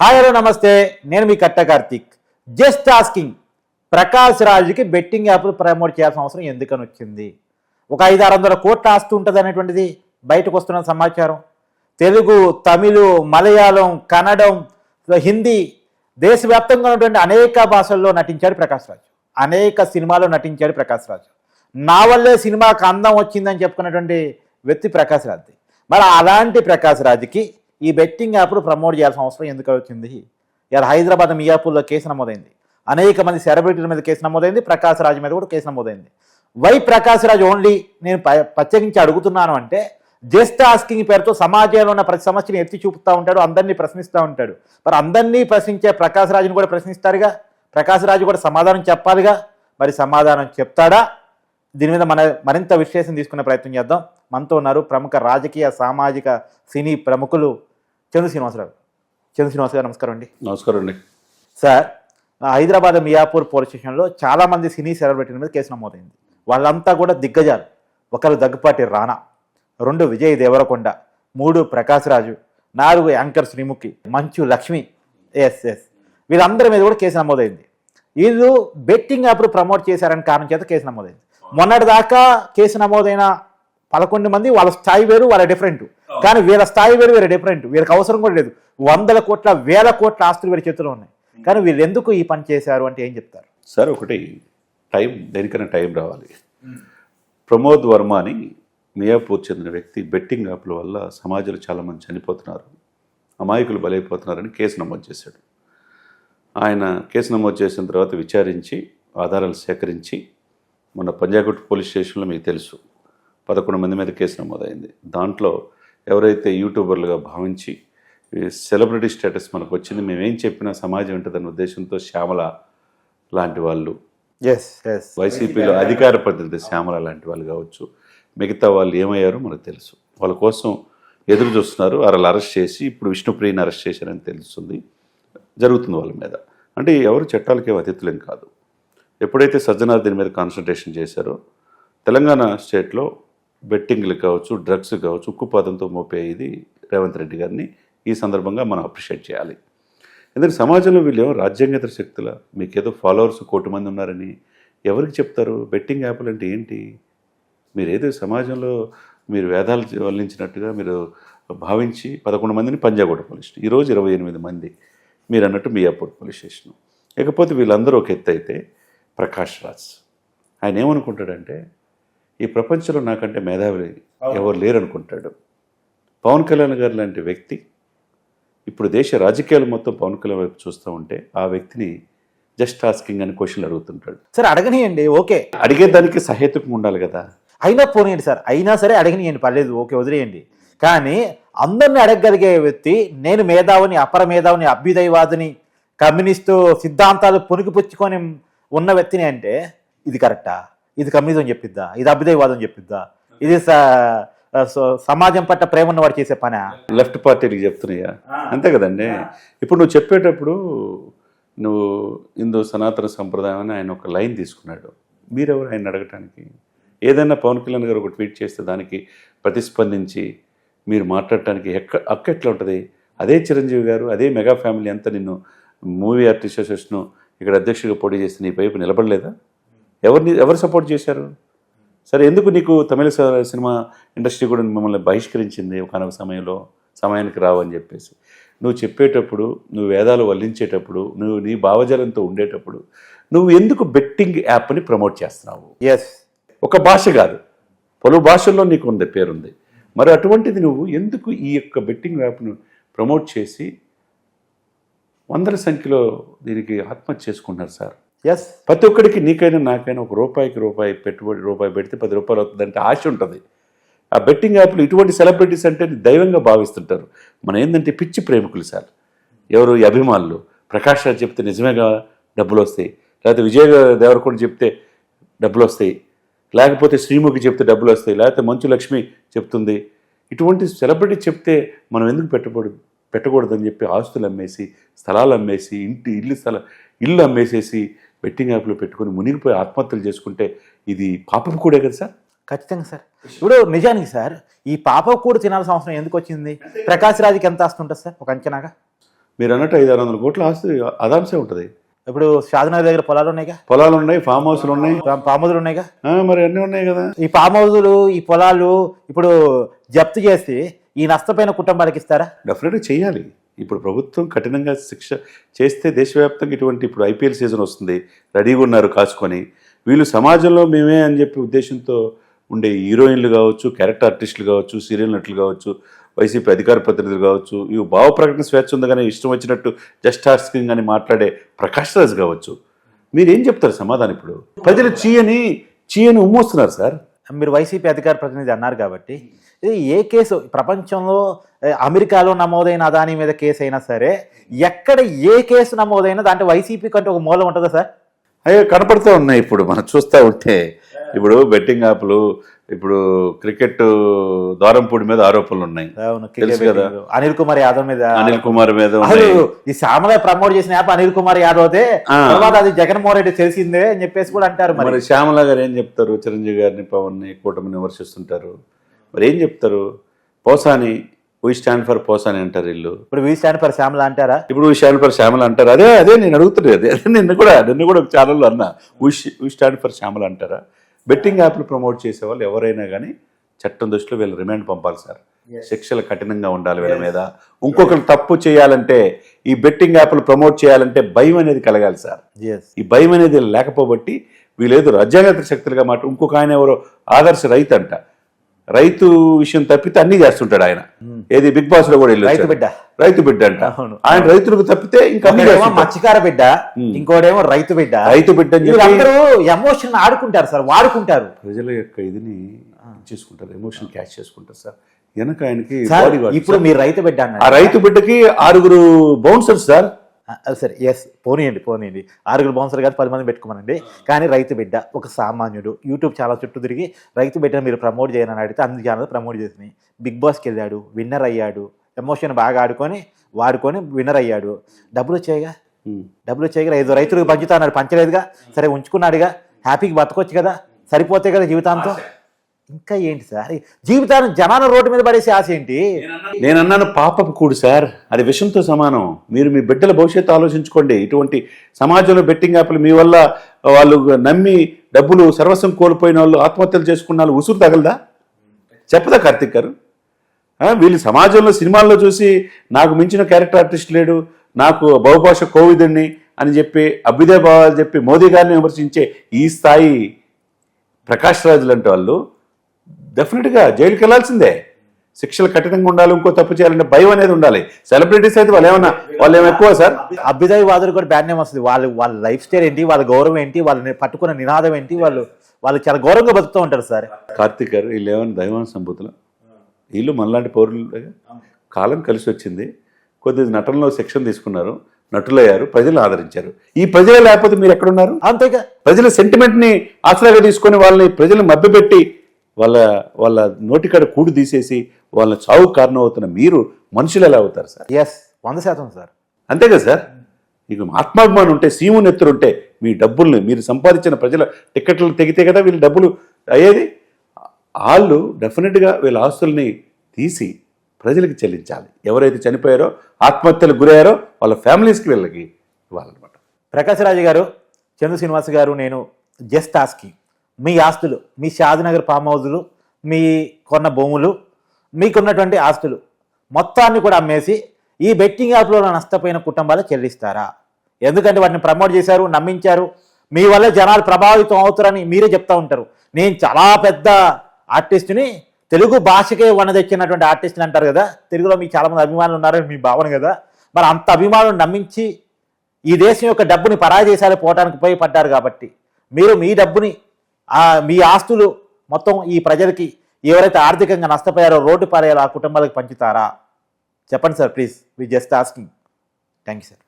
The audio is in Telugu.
హాయ్ హలో నమస్తే. నేను మీ కట్ట కార్తీక్. జస్ట్ ఆస్కింగ్ ప్రకాష్ రాజుకి బెట్టింగ్ యాప్లు ప్రమోట్ చేయాల్సిన అవసరం ఎందుకని వచ్చింది? ఒక ఐదు ఆరు వందల కోట్ల ఆస్తి ఉంటుంది అనేటువంటిది బయటకు వస్తున్న సమాచారం. తెలుగు తమిళ మలయాళం కన్నడం హిందీ దేశవ్యాప్తంగా ఉన్నటువంటి అనేక భాషల్లో నటించాడు ప్రకాష్ రాజు. అనేక సినిమాల్లో నటించాడు ప్రకాష్ రాజు. నా వల్లే సినిమాకు అందం వచ్చిందని చెప్పుకున్నటువంటి వ్యక్తి ప్రకాష్ రాజ్. మరి అలాంటి ప్రకాష్ రాజుకి ఈ బెట్టింగ్ యాప్ను ప్రమోట్ చేయాల్సిన అవసరం ఎందుకు వచ్చింది ఇలా హైదరాబాద్ మియాపూర్లో కేసు నమోదైంది. అనేక మంది సెలబ్రిటీల మీద కేసు నమోదైంది ప్రకాశ్ రాజ్ మీద కూడా కేసు నమోదైంది. వై ప్రకాశ్ రాజ్ ఓన్లీ నేను ప- ప్రత్యేకించి అడుగుతున్నాను అంటే జస్ట్ ఆస్కింగ్ పేరుతో సమాజంలో ఉన్న ప్రతి సమస్యని ఎత్తి చూపుతూ ఉంటాడు అందరినీ ప్రశ్నిస్తూ ఉంటాడు. మరి అందరినీ ప్రశ్నించే ప్రకాశ్ రాజుని కూడా ప్రశ్నిస్తారుగా? ప్రకాశ్ రాజు కూడా సమాధానం చెప్పాలిగా? మరి సమాధానం చెప్తాడా? దీని మీద మన మరింత విశ్లేషణ తీసుకునే ప్రయత్నం చేద్దాం. మనతో ఉన్నారు ప్రముఖ రాజకీయ సామాజిక సినీ ప్రముఖులు చంద్ర శ్రీనివాసరావు చంద్ర శ్రీనివాస్ గారు నమస్కారం అండి. నమస్కారం అండి. సార్ హైదరాబాద్ మియాపూర్ పోలీస్ స్టేషన్లో చాలా మంది సినీ సెలబ్రిటీల మీద కేసు నమోదైంది. వాళ్ళంతా కూడా దిగ్గజాలు. ఒకరు దగ్గుపాటి రాణా రెండు విజయ్ దేవరకొండ మూడు ప్రకాష్ రాజు నాలుగు anchor Sreemukhi Manchu Lakshmi yes yes వీళ్ళందరి మీద కూడా కేసు నమోదైంది. వీళ్ళు బెట్టింగ్ యాప్లు ప్రమోట్ చేశారని కారణం చేత కేసు నమోదైంది. మొన్నటి దాకా కేసు నమోదైన పదకొండు మంది వాళ్ళ స్థాయి వేరు వాళ్ళ డిఫరెంట్ కానీ వీళ్ళ స్థాయి వేరు వేరే డిఫరెంట్ వీళ్ళకి అవసరం కూడా లేదు. వందల కోట్ల వేల కోట్ల ఆస్తులు వీరి చేతిలో ఉన్నాయి. కానీ వీళ్ళు ఎందుకు ఈ పని చేశారు అంటే ఏం చెప్తారు? సార్ ఒకటి టైం దేనికైనా టైం రావాలి. ప్రమోద్ వర్మ అని మియాపూర్ చెందిన వ్యక్తి బెట్టింగ్ యాప్ల వల్ల సమాజంలో చాలామంది చనిపోతున్నారు. అమాయకులు బలైపోతున్నారని కేసు నమోదు చేశాడు. ఆయన కేసు నమోదు చేసిన తర్వాత విచారించి ఆధారాలు సేకరించి మొన్న పంజాగుట్ పోలీస్ స్టేషన్లో మీకు తెలుసు. పదకొండు మంది మీద కేసు నమోదైంది. దాంట్లో ఎవరైతే యూట్యూబర్లుగా భావించి సెలబ్రిటీ స్టేటస్ మనకు వచ్చింది మేమేం చెప్పినా సమాజం ఉంటుందన్న ఉద్దేశంతో శ్యామల లాంటి వాళ్ళు వైసీపీలో అధికార ప్రతినిధి శ్యామల లాంటి వాళ్ళు కావచ్చు మిగతా వాళ్ళు ఏమయ్యారో మనకు తెలుసు. వాళ్ళ కోసం ఎదురు చూస్తున్నారు వాళ్ళని అరెస్ట్ చేసి ఇప్పుడు విష్ణుప్రియని అరెస్ట్ చేశారని తెలుస్తుంది. జరుగుతుంది వాళ్ళ మీద. అంటే ఎవరు చట్టాలకి అతిథులేం కాదు. ఎప్పుడైతే సజ్జనార్ దీని మీద కాన్సన్ట్రేషన్ చేశారో తెలంగాణ స్టేట్లో బెట్టింగ్లు కావచ్చు డ్రగ్స్ కావచ్చు ఉక్కుపాదంతో మోపే ఇది రేవంత్ రెడ్డి గారిని. ఈ సందర్భంగా మనం అప్రిషియేట్ చేయాలి. ఎందుకంటే సమాజంలో వీళ్ళు రాజ్యాంగేతర శక్తుల మీకేదో ఫాలోవర్స్ కోటి మంది ఉన్నారని ఎవరికి చెప్తారు? బెట్టింగ్ యాప్లు అంటే ఏంటి? మీరు ఏదో సమాజంలో మీరు వేదాలు వల్లించినట్టుగా మీరు భావించి పదకొండు మందిని పంజాగూడ పోలీస్ స్టేషన్ ఈరోజు ఇరవై ఎనిమిది మంది. మీరు అన్నట్టు మియాపూర్ పోలీస్ స్టేషన్. ఇకపోతే వీళ్ళందరూ ఒక ఎత్తు అయితే ప్రకాష్ రాజ్. ఆయన ఏమనుకుంటాడంటే ఈ ప్రపంచంలో నాకంటే మేధావి ఎవరు లేరు అనుకుంటాడు పవన్ కళ్యాణ్ గారు లాంటి వ్యక్తి ఇప్పుడు దేశ రాజకీయాలు మొత్తం పవన్ కళ్యాణ్ వైపు చూస్తూ ఉంటే ఆ వ్యక్తిని జస్ట్ ఆస్కింగ్ అని క్వశ్చన్లు అడుగుతుంటాడు. సార్ అడగనియండి ఓకే. అడిగేదానికి సహేతుకం ఉండాలి కదా. అయినా పోనీయండి సార్ అయినా సరే అడగనియండి పర్లేదు ఓకే వదిలేయండి. కానీ అందరిని అడగగలిగే వ్యక్తి నేను మేధావిని అపర మేధావిని అభ్యుదయవాదిని కమ్యూనిస్టు సిద్ధాంతాలు పుణికిపుచ్చుకొని ఉన్న వ్యక్తిని అంటే ఇది కరెక్టా? ఇది కమ్యూనిజం చెప్పిద్దా? ఇది అభ్యుదయవాదం చెప్పిద్దా? ఇది సమాజం పట్ల ప్రేమ ఉన్నవాడు చేసే పనా? లెఫ్ట్ పార్టీలకు చెప్తున్నాయా? అంతే కదండి. ఇప్పుడు నువ్వు చెప్పేటప్పుడు నువ్వు హిందూ సనాతన సంప్రదాయం అని ఆయన ఒక లైన్ తీసుకున్నాడు. మీరెవరు ఆయన అడగటానికి? ఏదైనా పవన్ కళ్యాణ్ గారు ఒక ట్వీట్ చేస్తే దానికి ప్రతిస్పందించి మీరు మాట్లాడటానికి ఎక్క అక్క ఎట్లా ఉంటుంది? అదే చిరంజీవి గారు అదే మెగా ఫ్యామిలీ అంతా నిన్ను మూవీ ఆర్టిస్ట్ అసోసియేషన్ ఇక్కడ అధ్యక్షుడిగా పోటీ చేస్తే నీ వైపు నిలబడలేదా? ఎవరిని ఎవరు సపోర్ట్ చేశారు? సరే ఎందుకు నీకు తమిళ సినిమా ఇండస్ట్రీ కూడా మిమ్మల్ని బహిష్కరించింది ఒకనొక సమయంలో సమయానికి రావని చెప్పేసి? నువ్వు చెప్పేటప్పుడు నువ్వు వేదాలు వల్లించేటప్పుడు నువ్వు నీ భావజాలంతో ఉండేటప్పుడు నువ్వు ఎందుకు బెట్టింగ్ యాప్ని ప్రమోట్ చేస్తున్నావు? ఎస్ ఒక భాష కాదు. పలు భాషల్లో నీకు ఉంది పేరుంది. మరి అటువంటిది నువ్వు ఎందుకు ఈ యొక్క బెట్టింగ్ యాప్ను ప్రమోట్ చేసి వందల సంఖ్యలో దీనికి ఆత్మహత్య చేసుకుంటున్నారు సార్. ఎస్ ప్రతి ఒక్కడికి నీకైనా నాకైనా ఒక రూపాయికి రూపాయి పెట్టుబడి రూపాయి పెడితే పది రూపాయలు అవుతుందంటే ఆశ ఉంటుంది. ఆ బెట్టింగ్ యాప్లు ఇటువంటి సెలబ్రిటీస్ అంటే దైవంగా భావిస్తుంటారు. మనం ఏంటంటే పిచ్చి ప్రేమికులు సార్. ఎవరు ఈ అభిమానులు? ప్రకాష్ రాజ్ చెప్తే నిజమేగా డబ్బులు వస్తాయి. లేకపోతే విజయ్ దేవరకొండ చెప్తే డబ్బులు వస్తాయి. లేకపోతే శ్రీముఖి చెప్తే డబ్బులు వస్తాయి. లేకపోతే మంచు లక్ష్మి చెప్తుంది. ఇటువంటి సెలబ్రిటీ చెప్తే మనం ఎందుకు పెట్టకూడదు పెట్టకూడదని చెప్పి ఆస్తులు అమ్మేసి స్థలాలు అమ్మేసి ఇంటి ఇల్లు స్థల ఇల్లు అమ్మేసేసి బెట్టింగ్ యాప్లో పెట్టుకొని మునిగిపోయి ఆత్మహత్యలు చేసుకుంటే ఇది పాపం కూడా కదా సార్? ఖచ్చితంగా సార్. ఇప్పుడు నిజానికి సార్ ఈ పాప కూడా తినాల్సిన అవసరం ఎందుకు వచ్చింది? ప్రకాష్ రాజుకి ఎంత ఆస్తి ఉంటుంది సార్ ఒక అంచనాగా? మీరు అన్నట్టు ఐదు ఆరు వందల కోట్ల ఆస్తి అదాంశే ఉంటుంది. ఇప్పుడు షాద్నగర్ దగ్గర పొలాలు ఉన్నాయిగా? పొలాలు ఉన్నాయి ఫామ్ హౌస్లు ఉన్నాయి. పా- పాముదులు ఉన్నాయిగా? మరి అన్నీ ఉన్నాయి కదా. ఈ ఫామ్ హౌజులు ఈ పొలాలు ఇప్పుడు జప్తు చేసి ఈ నష్టపోయిన కుటుంబాలకు ఇస్తారా? డెఫినెట్గా చేయాలి. ఇప్పుడు ప్రభుత్వం కఠినంగా శిక్ష చేస్తే దేశవ్యాప్తంగా ఇటువంటి ఇప్పుడు ఐపీఎల్ సీజన్ వస్తుంది. రెడీగా ఉన్నారు కాచుకొని. వీళ్ళు సమాజంలో మేమే అని చెప్పి ఉద్దేశంతో ఉండే హీరోయిన్లు కావచ్చు క్యారెక్టర్ ఆర్టిస్టులు కావచ్చు సీరియల్ నటులు కావచ్చు వైసీపీ అధికార ప్రతినిధులు కావచ్చు ఇవి భావ ప్రకటన స్వేచ్ఛ ఉందగానే ఇష్టం వచ్చినట్టు జస్ట్ ఆస్కింగ్ అని మాట్లాడే ప్రకాష్ రాజ్ కావచ్చు. మీరేం చెప్తారు సమాధానం ఇప్పుడు? ప్రజలు చీయని చీయని ఉమ్మోస్తున్నారు సార్. మీరు వైసీపీ అధికార ప్రతినిధి అన్నారు కాబట్టి ఇది ఏ కేసు ప్రపంచంలో అమెరికాలో నమోదైన అదాని మీద కేసు అయినా సరే ఎక్కడ ఏ కేసు నమోదైనా దాంట్లో వైసీపీ కంటే ఒక మూలం ఉంటుందా సార్? అయ్యో కనపడుతూ ఉన్నాయి ఇప్పుడు. మనం చూస్తూ ఉంటే ఇప్పుడు బెట్టింగ్ యాప్లు ఇప్పుడు క్రికెట్ ద్వారంపూడి మీద ఆరోపణలు ఉన్నాయి. తెలుసు కదా. అనిల్ కుమార్ యాదవ్ మీద అనిల్ కుమార్ మీద ఈ శ్యామల ప్రమోట్ చేసిన యాప్ అనిల్ కుమార్ యాదవ్. తర్వాత అది జగన్మోహన్ రెడ్డి తెలిసిందే అని చెప్పేసి కూడా అంటారు మరి. శ్యామల గారు ఏం చెప్తారు? చిరంజీవి గారిని పవన్ని కూటమిని విమర్శిస్తుంటారు. మరి ఏం చెప్తారు? Posani we stand for Posani అంటారు వీళ్ళు. ఇప్పుడు వీ స్టాండ్ ఫర్ శ్యామల అంటారా? ఇప్పుడు వీ స్టాండ్ ఫర్ శ్యామల అంటారు. అదే అదే నేను అడుగుతున్నాను అదే. నిన్ను కూడా నిన్ను కూడా ఒక ఛానల్లో అన్నా. వీ స్టాండ్ ఫర్ శ్యామల అంటారా? బెట్టింగ్ యాప్లు ప్రమోట్ చేసే వాళ్ళు ఎవరైనా కానీ చట్టం దృష్టిలో వీళ్ళు రిమాండ్ పంపాలి సార్. శిక్షలు కఠినంగా ఉండాలి వీళ్ళ మీద. ఇంకొకరు తప్పు చేయాలంటే ఈ బెట్టింగ్ యాప్లు ప్రమోట్ చేయాలంటే భయం అనేది కలగాలి సార్. ఈ భయం అనేది లేకపోబట్టి వీళ్ళేదో రాజ్యాంగేతర శక్తులుగా మాట ఇంకొక ఆయన ఎవరో ఆదర్శ రైతు అంట. రైతు విషయం తప్పితే అన్ని చేస్తుంటాడు ఆయన ఏది బిగ్ బాస్లో కూడా రైతు. బిడ్డ. రైతు బిడ్డ అంట. ఆయన రైతులకు తప్పితే ఇంకా. మత్స్యకార బిడ్డ ఇంకోటేమో రైతు బిడ్డ రైతు బిడ్డ వీళ్ళందరూ ఎమోషన్ ఆడుకుంటారు సార్ వాడుకుంటారు ప్రజల యొక్క ఇదిని చేసుకుంటారు ఎమోషన్ క్యాచ్ చేసుకుంటారు సార్ వెనక ఆయనకి ఇప్పుడు. మీరు రైతు బిడ్డ ఆ రైతు బిడ్డకి ఆరుగురు బౌన్సర్స్ సార్ సరే ఎస్ పోనీయండి పోనీయండి. ఆరుగురు బౌన్సర్ గారు పది మంది పెట్టుకోమనండి. కానీ రైతు బిడ్డ ఒక సామాన్యుడు యూట్యూబ్ చాలా చుట్టూ తిరిగి రైతు బిడ్డను మీరు ప్రమోట్ చేయనని అడిగితే అన్ని ఛానల్ ప్రమోట్ చేసినాయి. బిగ్ బాస్కి వెళ్ళాడు విన్నర్ అయ్యాడు ఎమోషన్ బాగా ఆడుకొని వాడుకొని విన్నర్ అయ్యాడు. డబ్బులు వచ్చాయిగా. డబ్బులు వచ్చాయి కదా ఐదు రైతులకు పంచుతా అన్నాడు పంచలేదుగా? సరే ఉంచుకున్నాడుగా? హ్యాపీకి బతకొచ్చు కదా? సరిపోతే కదా జీవితాంతం? ఇంకా ఏంటి సార్? జీవితాన్ని జనాల రోడ్డు మీద పడేసి ఆశ ఏంటి? నేను అన్నాను పాపపు కూడు సార్. అది విషంతో సమానం. మీరు మీ బిడ్డల భవిష్యత్తు ఆలోచించుకోండి. ఇటువంటి సమాజంలో బెట్టింగ్ యాప్లు మీ వల్ల వాళ్ళు నమ్మి డబ్బులు సర్వస్వం కోల్పోయిన వాళ్ళు ఆత్మహత్యలు చేసుకున్న వాళ్ళు ఉసురు తగలదా? చెప్పదా కార్తిక్ గారు? వీళ్ళు సమాజంలో సినిమాల్లో చూసి నాకు మించిన క్యారెక్టర్ ఆర్టిస్ట్ లేడు నాకు బహుభాష కోవిదుణ్ణి అని చెప్పి అభ్యుదయ భావాలు చెప్పి మోదీ గారిని విమర్శించే ఈ స్థాయి ప్రకాష్ రాజులంటే వాళ్ళు డెఫినెట్గా జైలుకి వెళ్ళాల్సిందే. శిక్షలు కఠినంగా ఉండాలి ఇంకో తప్పు చేయాలంటే భయం అనేది ఉండాలి. సెలబ్రిటీస్ అయితే వాళ్ళు ఏమన్నా వాళ్ళు ఏమి ఎక్కువ సార్? అభ్యుదయ వాదులు కూడా బ్యాడ్ నేమ్ వస్తుంది. వాళ్ళు వాళ్ళ లైఫ్ స్టైల్ ఏంటి వాళ్ళ గౌరవం ఏంటి వాళ్ళని పట్టుకున్న నినాదం ఏంటి వాళ్ళు వాళ్ళు చాలా గౌరవంగా బతుకుతూ ఉంటారు సార్. కార్తిక్ గారు వీళ్ళు ఏమైనా దైవాన సంబూతులు వీళ్ళు మనలాంటి పౌరులు కాలం కలిసి వచ్చింది. కొద్ది నటనలో శిక్షణ తీసుకున్నారు. నటులయ్యారు ప్రజలు ఆదరించారు. ఈ ప్రజలే లేకపోతే మీరు ఎక్కడున్నారు? అంతేగా. ప్రజల సెంటిమెంట్ని ఆసరాగా తీసుకొని వాళ్ళని ప్రజలు మభ్యపెట్టి వాళ్ళ వాళ్ళ నోటికాడ కూడు తీసేసి వాళ్ళ చావు కారణం అవుతున్న మీరు మనుషులు ఎలా అవుతారు సార్? ఎస్ వంద శాతం సార్. అంతే కదా సార్? మీకు ఆత్మాభిమానం ఉంటే సీము నెత్తురు ఉంటే మీ డబ్బుల్ని మీరు సంపాదించిన ప్రజల టికెట్లు తెగితే కదా వీళ్ళు డబ్బులు అయ్యేది? వాళ్ళు డెఫినెట్గా వీళ్ళ ఆస్తుల్ని తీసి ప్రజలకు చెల్లించాలి. ఎవరైతే చనిపోయారో ఆత్మహత్యలకు గురయ్యారో వాళ్ళ ఫ్యామిలీస్కి వీళ్ళకి ఇవ్వాలన్నమాట. ప్రకాశ్ రాజు గారు చంద్ర శ్రీనివాస్ గారు నేను జస్ట్ ఆస్కి మీ ఆస్తులు మీ షాద్నగర్ ఫామ్ హౌజులు మీ కొన్న భూములు మీకున్నటువంటి ఆస్తులు మొత్తాన్ని కూడా అమ్మేసి ఈ బెట్టింగ్ యాప్లో నష్టపోయిన కుటుంబాలు చెల్లిస్తారా? ఎందుకంటే వాటిని ప్రమోట్ చేశారు నమ్మించారు. మీ వల్ల జనాలు ప్రభావితం అవుతారని మీరే చెప్తా ఉంటారు. నేను చాలా పెద్ద ఆర్టిస్ట్ని తెలుగు భాషకే వనదెచ్చినటువంటి ఆర్టిస్ట్ని అంటారు కదా. తెలుగులో మీకు చాలామంది అభిమానులు ఉన్నారని మీ భావన కదా. మరి అంత అభిమానులు నమ్మించి ఈ దేశం యొక్క డబ్బుని పరాయి దేశాలు పోవడానికి ఉపయోగపడ్డారు కాబట్టి మీరు మీ డబ్బుని మీ ఆస్తులు మొత్తం ఈ ప్రజలకి ఎవరైతే ఆర్థికంగా నష్టపోయారో రోడ్డు పారేయాలో ఆ కుటుంబాలకు పంచుతారా? చెప్పండి sir please we just asking thank you sir